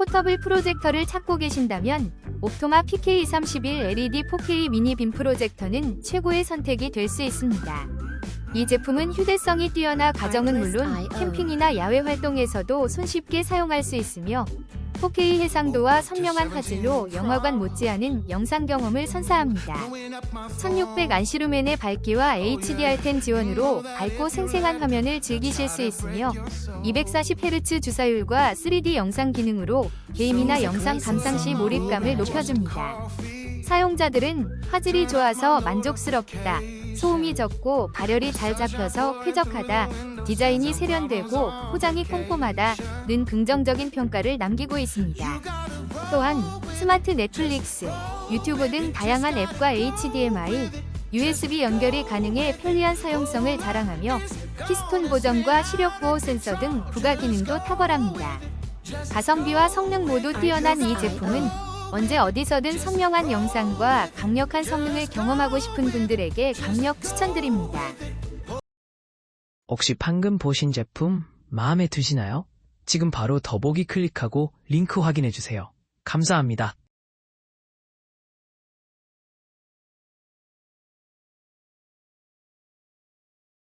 포터블 프로젝터를 찾고 계신다면 옵토마 PK31 LED 4K 미니 빔 프로젝터는 최고의 선택이 될 수 있습니다. 이 제품은 휴대성이 뛰어나 가정은 물론 캠핑이나 야외 활동에서도 손쉽게 사용할 수 있으며 4K 해상도와 선명한 화질로 영화관 못지않은 영상 경험을 선사합니다. 1600 안시루멘의 밝기와 HDR10 지원으로 밝고 생생한 화면을 즐기실 수 있으며 240Hz 주사율과 3D 영상 기능으로 게임이나 영상 감상 시 몰입감을 높여줍니다. 사용자들은 화질이 좋아서 만족스럽다, 소음이 적고 발열이 잘 잡혀서 쾌적하다, 디자인이 세련되고 포장이 꼼꼼하다는 긍정적인 평가를 남기고 있습니다. 또한 스마트 넷플릭스, 유튜브 등 다양한 앱과 HDMI, USB 연결이 가능해 편리한 사용성을 자랑하며 키스톤 보정과 시력 보호 센서 등 부가 기능도 탁월합니다. 가성비와 성능 모두 뛰어난 이 제품은 언제 어디서든 선명한 영상과 강력한 성능을 경험하고 싶은 분들에게 강력 추천드립니다. 혹시 방금 보신 제품 마음에 드시나요? 지금 바로 더보기 클릭하고 링크 확인해주세요. 감사합니다.